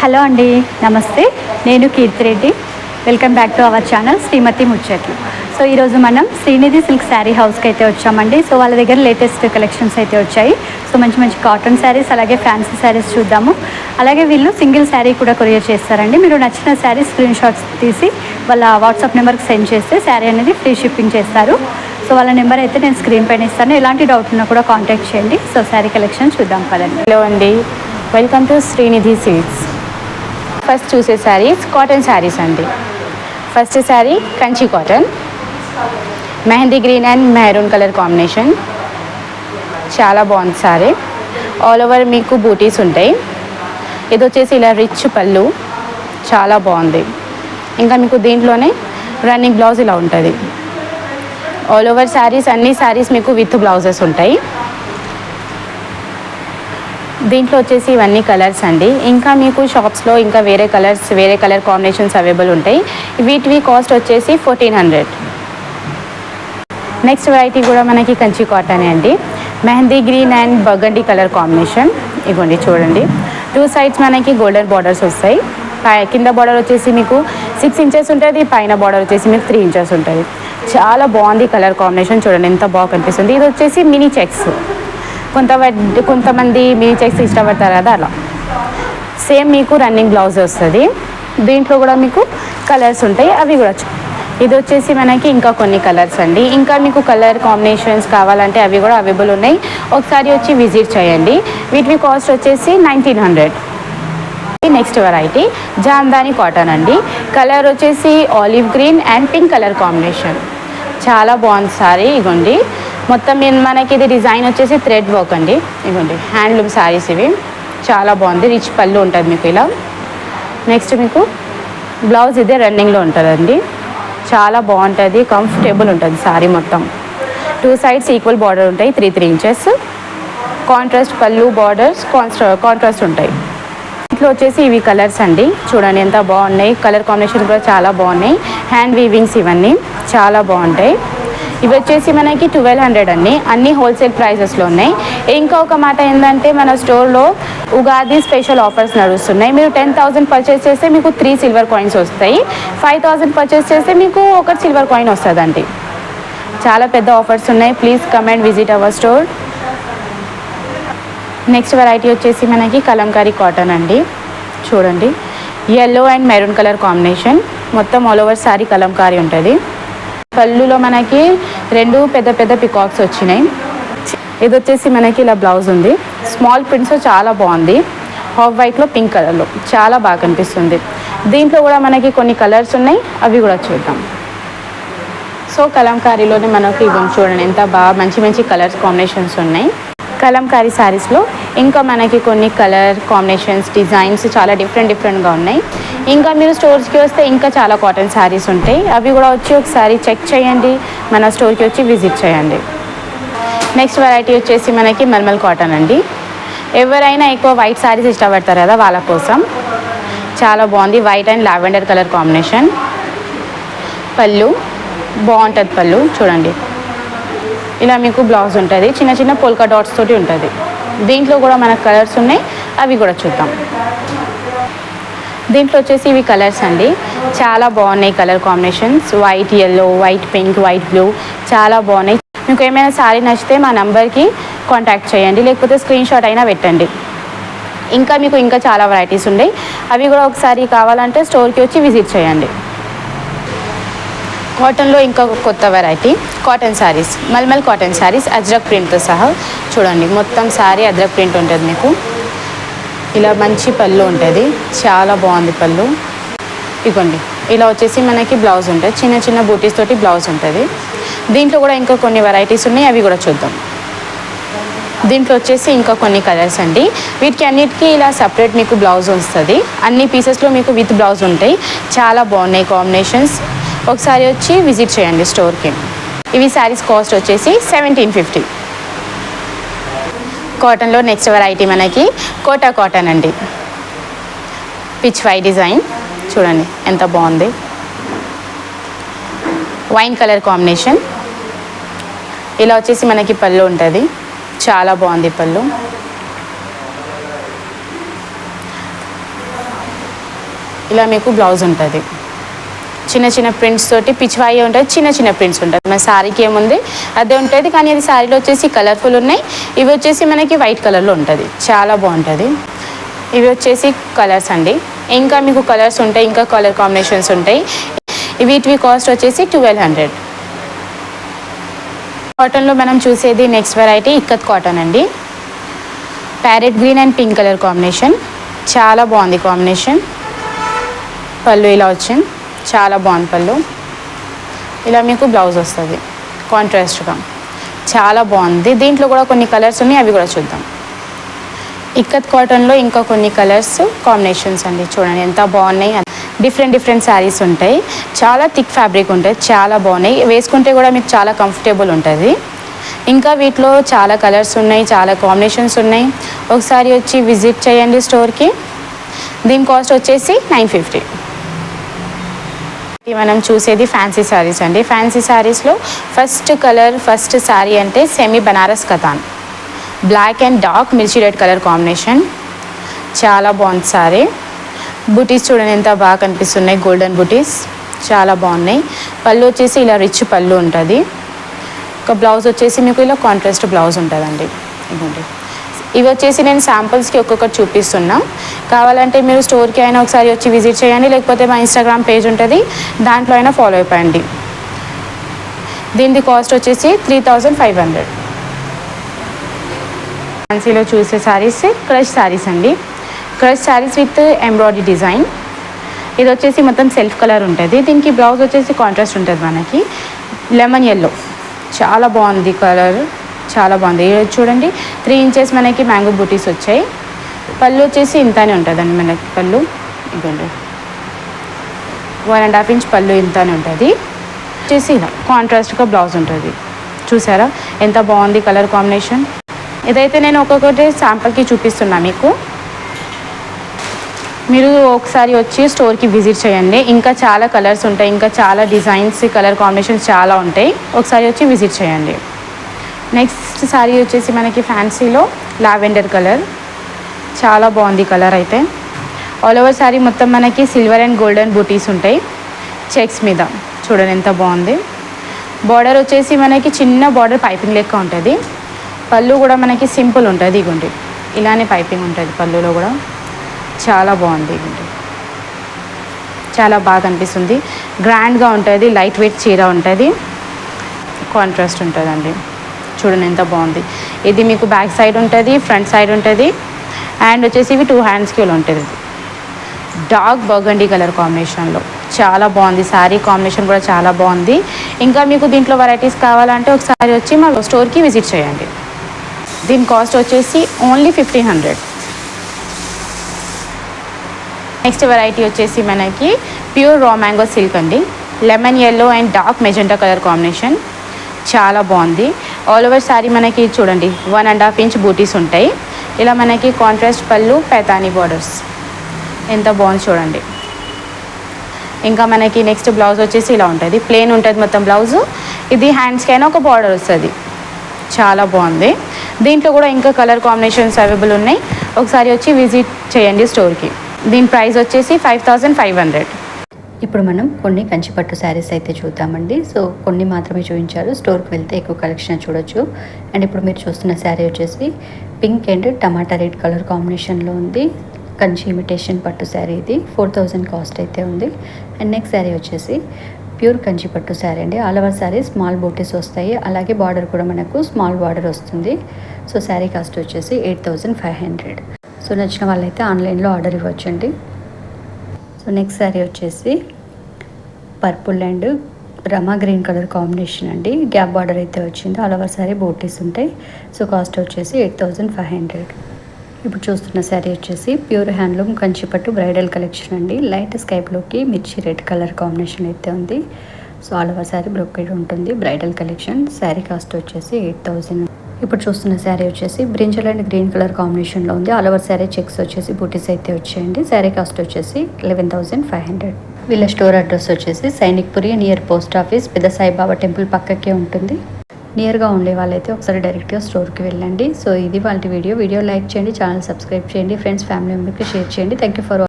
Hello అండి నమస్తే. నేను Keerthi Reddy welcome back to our channel శ్రీమతి ముచ్చట్లు. సో ఈరోజు మనం శ్రీనిధి సిల్క్ శారీ హౌస్కి అయితే వచ్చామండి. సో వాళ్ళ దగ్గర లేటెస్ట్ కలెక్షన్స్ అయితే వచ్చాయి. సో మంచి మంచి కాటన్ శారీస్ అలాగే ఫ్యాన్సీ శారీస్ చూద్దాము. అలాగే వీళ్ళు సింగిల్ శారీ కూడా కొరియర్ చేస్తారండి. మీరు నచ్చిన శారీ స్క్రీన్ షాట్స్ తీసి వాళ్ళ వాట్సాప్ నెంబర్కి సెండ్ చేస్తే శారీ అనేది ఫ్రీ షిప్పింగ్ చేస్తారు. సో వాళ్ళ నెంబర్ అయితే నేను స్క్రీన్ పైన ఇస్తాను. ఎలాంటి డౌట్ ఉన్నా కూడా కాంటాక్ట్ చేయండి. సో శారీ కలెక్షన్ చూద్దాం పదండి. హలో అండి. Welcome to Srinidhi silks first చూసే శారీస్ కాటన్ శారీస్ అండి. First sari Kanchi cotton. Mehndi green and maroon colour combination. చాలా బాగుంది శారీ. ఆల్ ఓవర్ మీకు బూటీస్ ఉంటాయి. ఇది వచ్చేసి ఇలా రిచ్ పళ్ళు. చాలా బాగుంది. ఇంకా మీకు దీంట్లోనే రన్నింగ్ బ్లౌజ్ ఇలా ఉంటుంది. ఆల్ ఓవర్ శారీస్ అన్ని శారీస్ మీకు విత్ బ్లౌజెస్ ఉంటాయి. దీంట్లో వచ్చేసి ఇవన్నీ కలర్స్ అండి. ఇంకా మీకు షాప్స్లో ఇంకా వేరే కలర్స్ వేరే కలర్ కాంబినేషన్స్ అవైలబుల్ ఉంటాయి. వీటివి కాస్ట్ వచ్చేసి ఫోర్టీన్ హండ్రెడ్. నెక్స్ట్ వెరైటీ కూడా మనకి కంచి కాటన్ అండి. Mehndi green and burgundy colour combination. ఇవ్వండి చూడండి. టూ సైడ్స్ మనకి గోల్డెన్ బార్డర్స్ వస్తాయి. పై కింద బార్డర్ వచ్చేసి మీకు సిక్స్ ఇంచెస్ ఉంటుంది పైన బార్డర్ వచ్చేసి మీకు త్రీ ఇంచెస్ ఉంటుంది. చాలా బాగుంది కలర్ కాంబినేషన్. చూడండి ఎంత బాగా కనిపిస్తుంది. ఇది వచ్చేసి మినీ చెక్స్. కొంత కొంతమంది మీ చెక్స్ ఇష్టపడతారు కదా అలా. సేమ్ మీకు రన్నింగ్ బ్లౌజ్ వస్తుంది. దీంట్లో కూడా మీకు కలర్స్ ఉంటాయి అవి కూడా ఇది వచ్చేసి మనకి ఇంకా కొన్ని కలర్స్ అండి. ఇంకా మీకు కలర్ కాంబినేషన్స్ కావాలంటే అవి కూడా అవైలబుల్ ఉన్నాయి. ఒకసారి వచ్చి విజిట్ చేయండి. వీటి కాస్ట్ వచ్చేసి nineteen hundred. Next variety Jamdani cotton అండి. కలర్ వచ్చేసి olive green and pink colour combination. చాలా బాగుంది సారీ ఇగోండి. మొత్తం మనకి ఇది డిజైన్ వచ్చేసి థ్రెడ్ వర్క్ అండి. ఇవ్వండి హ్యాండ్లూమ్ సారీస్ ఇవి. చాలా బాగుంది రిచ్ పళ్ళు ఉంటుంది మీకు ఇలా. నెక్స్ట్ మీకు బ్లౌజ్ ఇదే రన్నింగ్లో ఉంటుందండి. చాలా బాగుంటుంది కంఫర్టబుల్ ఉంటుంది సారీ మొత్తం. టూ సైడ్స్ ఈక్వల్ బార్డర్ ఉంటాయి three three inches contrast pallu borders contrast ఉంటాయి. ఇంట్లో వచ్చేసి ఇవి కలర్స్ అండి. చూడండి ఎంత బాగున్నాయి. కలర్ కాంబినేషన్ కూడా చాలా బాగున్నాయి. హ్యాండ్ వీవింగ్స్ ఇవన్నీ చాలా బాగుంటాయి. ఇవి వచ్చేసి మనకి ట్వెల్వ్ హండ్రెడ్ అండి. అన్ని హోల్సేల్ ప్రైజెస్లో ఉన్నాయి. ఇంకా ఒక మాట ఏంటంటే మన స్టోర్లో ఉగాది స్పెషల్ ఆఫర్స్ నడుస్తున్నాయి. మీరు టెన్ థౌసండ్ పర్చేస్ చేస్తే మీకు త్రీ సిల్వర్ కాయిన్స్ వస్తాయి. ఫైవ్ థౌసండ్ పర్చేస్ చేస్తే మీకు ఒక సిల్వర్ కాయిన్ వస్తుందండి. చాలా పెద్ద ఆఫర్స్ ఉన్నాయి. Please come and visit our store next variety వచ్చేసి మనకి కలంకారీ కాటన్ అండి. చూడండి. Yellow and maroon colour combination మొత్తం ఆల్ ఓవర్ సారీ కలంకారీ ఉంటుంది. పళ్ళులో మనకి రెండు పెద్ద పెద్ద పికాక్స్ వచ్చినాయి. ఇది వచ్చేసి మనకి ఇలా బ్లౌజ్ ఉంది. స్మాల్ ప్రింట్స్ చాలా బాగుంది. హాఫ్ వైట్లో పింక్ కలర్లో చాలా బాగా కనిపిస్తుంది. దీంట్లో కూడా మనకి కొన్ని కలర్స్ ఉన్నాయి. అవి కూడా చూద్దాం. సో కలంకారీలోనే మనకి ఇవ్వం చూడండి. ఎంత బాగా మంచి మంచి కలర్స్ కాంబినేషన్స్ ఉన్నాయి. కలంకారీ శారీస్లో ఇంకా మనకి కొన్ని కలర్ కాంబినేషన్స్ డిజైన్స్ చాలా డిఫరెంట్ డిఫరెంట్గా ఉన్నాయి. ఇంకా మీరు స్టోర్స్కి వస్తే ఇంకా చాలా కాటన్ శారీస్ ఉంటాయి. అవి కూడా వచ్చి ఒకసారి చెక్ చేయండి. మన స్టోర్కి వచ్చి విజిట్ చేయండి. నెక్స్ట్ వెరైటీ వచ్చేసి మనకి మల్మల్ కాటన్ అండి. ఎవరైనా ఎక్కువ వైట్ శారీస్ ఇష్టపడతారు కదా వాళ్ళ కోసం. చాలా బాగుంది. White and lavender colour combination. Pallu. బాగుంటుంది పళ్ళు. చూడండి. ఇలా మీకు బ్లౌజ్ ఉంటుంది. చిన్న చిన్న పోల్కా డాట్స్ తోటి ఉంటుంది. దీంట్లో కూడా మనకు కలర్స్ ఉన్నాయి. అవి కూడా చూద్దాం. దీంట్లో వచ్చేసి ఇవి కలర్స్ అండి. చాలా బాగున్నాయి colour combinations. White yellow white pink white blue చాలా బాగున్నాయి. మీకు ఏమైనా శారీ నచ్చితే మా నెంబర్కి కాంటాక్ట్ చేయండి. లేకపోతే స్క్రీన్ షాట్ అయినా పెట్టండి. ఇంకా మీకు ఇంకా చాలా వెరైటీస్ ఉన్నాయి. అవి కూడా ఒకసారి కావాలంటే స్టోర్కి వచ్చి విజిట్ చేయండి. కాటన్లో ఇంకా కొత్త variety cotton saris mulmul cotton saris Ajrakh ప్రింట్తో సహా. చూడండి మొత్తం శారీ అజ్రక్ ప్రింట్ ఉంటుంది మీకు. ఇలా మంచి పళ్ళు ఉంటుంది. చాలా బాగుంది పళ్ళు. ఇగోండి ఇలా వచ్చేసి మనకి బ్లౌజ్ ఉంటుంది. చిన్న చిన్న బూటీస్ తోటి బ్లౌజ్ ఉంటుంది. దీంట్లో కూడా ఇంకా కొన్ని వెరైటీస్ ఉన్నాయి అవి కూడా చూద్దాం. దీంట్లో వచ్చేసి ఇంకా కొన్ని కలర్స్ అండి. వీటికి అన్నిటికీ ఇలా సపరేట్ మీకు బ్లౌజ్ వస్తుంది. అన్ని పీసెస్లో మీకు విత్ బ్లౌజ్ ఉంటాయి. చాలా బాగున్నాయి కాంబినేషన్స్ ఒకసారి వచ్చి విజిట్ చేయండి స్టోర్కి ఇవి శారీస్ కాస్ట్ వచ్చేసి సెవెంటీన్ ఫిఫ్టీ కాటన్లో నెక్స్ట్ వెరైటీ మనకి కోటా కాటన్ అండి. పిచ్ వై డిజైన్ చూడండి ఎంత బాగుంది. వైన్ కలర్ కాంబినేషన్ ఇలా వచ్చేసి మనకి పళ్ళు ఉంటుంది. చాలా బాగుంది పళ్ళు. ఇలా మీకు బ్లౌజ్ ఉంటుంది. చిన్న చిన్న ప్రింట్స్ తోటి పిచ్చివాయి ఉంటుంది చిన్న చిన్న ప్రింట్స్ ఉంటుంది. మన శారీకి ఏముంది? అదే ఉంటుంది కానీ అది శారీలో వచ్చేసి కలర్ఫుల్ ఉన్నాయి. ఇవి వచ్చేసి మనకి వైట్ కలర్లో ఉంటుంది. చాలా బాగుంటుంది. ఇవి వచ్చేసి కలర్స్ అండి. ఇంకా మీకు కలర్స్ ఉంటాయి ఇంకా కలర్ కాంబినేషన్స్ ఉంటాయి. వీటివి కాస్ట్ వచ్చేసి ట్వెల్వ్ హండ్రెడ్ కాటన్లో మనం చూసేది నెక్స్ట్ వెరైటీ ఇక్కత్ కాటన్ అండి. Parrot green and pink colour combination చాలా బాగుంది కాంబినేషన్ పళ్ళు ఇలా వచ్చింది. చాలా బాగుంది పళ్ళు. ఇలా మీకు బ్లౌజ్ వస్తుంది. కాంట్రాస్ట్గా చాలా బాగుంది. దీంట్లో కూడా కొన్ని కలర్స్ ఉన్నాయి అవి కూడా చూద్దాం. ఇక్కత్ కాటన్లో ఇంకా కొన్ని కలర్స్ కాంబినేషన్స్ అండి. చూడండి ఎంత బాగున్నాయి. డిఫరెంట్ డిఫరెంట్ శారీస్ ఉంటాయి. చాలా థిక్ ఫ్యాబ్రిక్ ఉంటాయి. చాలా బాగున్నాయి. వేసుకుంటే కూడా మీకు చాలా కంఫర్టబుల్ ఉంటుంది. ఇంకా వీటిలో చాలా కలర్స్ ఉన్నాయి చాలా కాంబినేషన్స్ ఉన్నాయి. ఒకసారి వచ్చి విజిట్ చేయండి స్టోర్కి దీని కాస్ట్ వచ్చేసి నైన్ ఫిఫ్టీ మనం చూసేది ఫ్యాన్సీ శారీస్ అండి. ఫ్యాన్సీ శారీస్లో ఫస్ట్ కలర్ ఫస్ట్ శారీ అంటే semi Banaras Katan black and dark mirchi red colour combination చాలా బాగుంది సారీ బుటీస్ చూడండి ఎంత బాగా కనిపిస్తున్నాయి గోల్డెన్ బుటీస్ చాలా బాగున్నాయి. పళ్ళు వచ్చేసి ఇలా రిచ్ పళ్ళు ఉంటుంది. ఒక బ్లౌజ్ వచ్చేసి మీకు ఇలా కాంట్రాస్ట్ బ్లౌజ్ ఉంటుందండి. ఇదిగోండి ఇవి వచ్చేసి నేను శాంపుల్స్కి ఒక్కొక్కటి చూపిస్తున్నాం. కావాలంటే మీరు స్టోర్కి అయినా ఒకసారి వచ్చి విజిట్ చేయండి లేకపోతే మా ఇన్స్టాగ్రామ్ పేజ్ ఉంటుంది. దాంట్లో అయినా ఫాలో అయిపోయండి. దీని కాస్ట్ వచ్చేసి త్రీ థౌజండ్ ఫైవ్ హండ్రెడ్ ఫ్యాన్సీలో చూసే శారీస్ క్రష్ శారీస్ అండి. Crush saris with embroidery design ఇది వచ్చేసి మొత్తం సెల్ఫ్ కలర్ ఉంటుంది. దీనికి బ్లౌజ్ వచ్చేసి కాంట్రాస్ట్ ఉంటుంది మనకి. లెమన్ ఎల్లో చాలా బాగుంది కలర్ చాలా బాగుంది. ఇది చూడండి. త్రీ ఇంచెస్ మనకి మ్యాంగో బూటీస్ వచ్చాయి. పళ్ళు వచ్చేసి ఇంతనే ఉంటుందండి మనకి పళ్ళు. ఇదిగోండి. వన్ అండ్ హాఫ్ ఇంచ్ పళ్ళు ఇంతనే ఉంటుంది. వచ్చేసి ఇలా కాంట్రాస్ట్గా బ్లౌజ్ ఉంటుంది. చూసారా? ఎంత బాగుంది కలర్ కాంబినేషన్ ఇదైతే నేను ఒక్కొక్కటి శాంపుల్కి చూపిస్తున్నా మీకు. మీరు ఒకసారి వచ్చి స్టోర్కి విజిట్ చేయండి. ఇంకా చాలా కలర్స్ ఉంటాయి. ఇంకా చాలా డిజైన్స్ కలర్ కాంబినేషన్స్ చాలా ఉంటాయి. ఒకసారి వచ్చి విజిట్ చేయండి. నెక్స్ట్ సారీ వచ్చేసి మనకి ఫ్యాన్సీలో లావెండర్ కలర్. చాలా బాగుంది కలర్ అయితే. ఆల్ ఓవర్ శారీ మొత్తం మనకి సిల్వర్ అండ్ గోల్డెన్ బూటీస్ ఉంటాయి. చెక్స్ మీద చూడండి ఎంత బాగుంది. బార్డర్ వచ్చేసి మనకి చిన్న బార్డర్ పైపింగ్ లెక్క ఉంటుంది. పళ్ళు కూడా మనకి సింపుల్ ఉంటుంది ఇగుండి. ఇలానే పైపింగ్ ఉంటుంది పళ్ళులో కూడా. చాలా బాగుంది ఇగుండి. చాలా బాగా అనిపిస్తుంది. గ్రాండ్గా ఉంటుంది లైట్ వెయిట్ చీర ఉంటుంది. కాంట్రాస్ట్ ఉంటుందండి. చూడండి ఎంత బాగుంది. ఇది మీకు బ్యాక్ సైడ్ ఉంటుంది ఫ్రంట్ సైడ్ ఉంటుంది అండ్ వచ్చేసి ఇవి టూ హ్యాండ్స్కి ఉంటుంది. డార్క్ బర్గండీ కలర్ కాంబినేషన్లో చాలా బాగుంది. శారీ కాంబినేషన్ కూడా చాలా బాగుంది. ఇంకా మీకు దీంట్లో వెరైటీస్ కావాలంటే ఒకసారి వచ్చి మా స్టోర్కి విజిట్ చేయండి. దీని కాస్ట్ వచ్చేసి only fifteen hundred next variety వచ్చేసి మనకి ప్యూర్ రా మ్యాంగో సిల్క్ అండి. Lemon yellow and dark magenta colour combination చాలా బాగుంది. ఆల్ ఓవర్ శారీ మనకి చూడండి one and half inch butis ఉంటాయి. ఇలా మనకి కాంట్రాస్ట్ పళ్ళు పెతానీ బార్డర్స్ ఎంత బాగుంది చూడండి. ఇంకా మనకి నెక్స్ట్ బ్లౌజ్ వచ్చేసి ఇలా ఉంటుంది. ప్లెయిన్ ఉంటుంది మొత్తం బ్లౌజు ఇది హ్యాండ్స్కైనా ఒక బార్డర్ వస్తుంది. చాలా బాగుంది. దీంట్లో కూడా ఇంకా కలర్ కాంబినేషన్స్ అవైలబుల్ ఉన్నాయి. ఒకసారి వచ్చి విజిట్ చేయండి స్టోర్కి దీని ప్రైస్ వచ్చేసి ఫైవ్ థౌజండ్ ఫైవ్ హండ్రెడ్ ఇప్పుడు మనం కొన్ని కంచిపట్టు శారీస్ అయితే చూద్దామండి. సో కొన్ని మాత్రమే చూపించారు. స్టోర్కి వెళ్తే ఎక్కువ కలెక్షన్ చూడొచ్చు. అండ్ ఇప్పుడు మీరు చూస్తున్న శారీ వచ్చేసి pink and tomato red colour కాంబినేషన్లో ఉంది. కంచి ఇమిటేషన్ పట్టు శారీ ఇది. ఫోర్ థౌజండ్ కాస్ట్ అయితే ఉంది. అండ్ నెక్స్ట్ శారీ వచ్చేసి ప్యూర్ కంచి పట్టు శారీ అండి. All over sari small butis వస్తాయి. అలాగే బార్డర్ కూడా మనకు స్మాల్ బార్డర్ వస్తుంది. సో శారీ కాస్ట్ వచ్చేసి eight thousand five hundred. So నచ్చిన వాళ్ళైతే ఆన్లైన్లో ఆర్డర్ ఇవ్వచ్చండి. సో నెక్స్ట్ శారీ వచ్చేసి purple and Rama green colour combination అండి. గ్యాప్ బార్డర్ అయితే వచ్చింది. ఆల్ ఓవర్ శారీ బోటీస్ ఉంటాయి. సో కాస్ట్ వచ్చేసి ఎయిట్ థౌజండ్ ఫైవ్ హండ్రెడ్ ఇప్పుడు చూస్తున్న శారీ వచ్చేసి pure handloom Kanchipattu bridal collection అండి. లైట్ స్కై బ్లూకి మిర్చి రెడ్ కలర్ కాంబినేషన్ అయితే ఉంది. So all over sari brocade ఉంటుంది. బ్రైడల్ కలెక్షన్ శారీ కాస్ట్ వచ్చేసి ఎయిట్ థౌజండ్ ఇప్పుడు చూస్తున్న శారీ వచ్చేసి బ్రింజల్ అండ్ గ్రీన్ కలర్ కాంబినేషన్లో ఉంది. ఆల్ ఓవర్ శారీ చెక్స్ వచ్చేసి బూటీస్ అయితే వచ్చేయండి. శారీ కాస్ట్ వచ్చేసి లెవెన్ థౌసండ్ ఫైవ్ హండ్రెడ్ వీళ్ళ స్టోర్ అడ్రస్ వచ్చేసి సైనిక్పురి నియర్ పోస్ట్ ఆఫీస్ పెద్ద సాయిబాబా టెంపుల్ పక్కకే ఉంటుంది. నియర్గా ఉండే వాళ్ళైతే ఒకసారి డైరెక్ట్గా స్టోర్కి వెళ్ళండి. సో ఇది వాళ్ళ వీడియో. వీడియో లైక్ చేయండి ఛానల్ సబ్స్క్రైబ్ చేయండి ఫ్రెండ్స్ ఫ్యామిలీ మెంబర్కి షేర్ చేయండి. Thank you for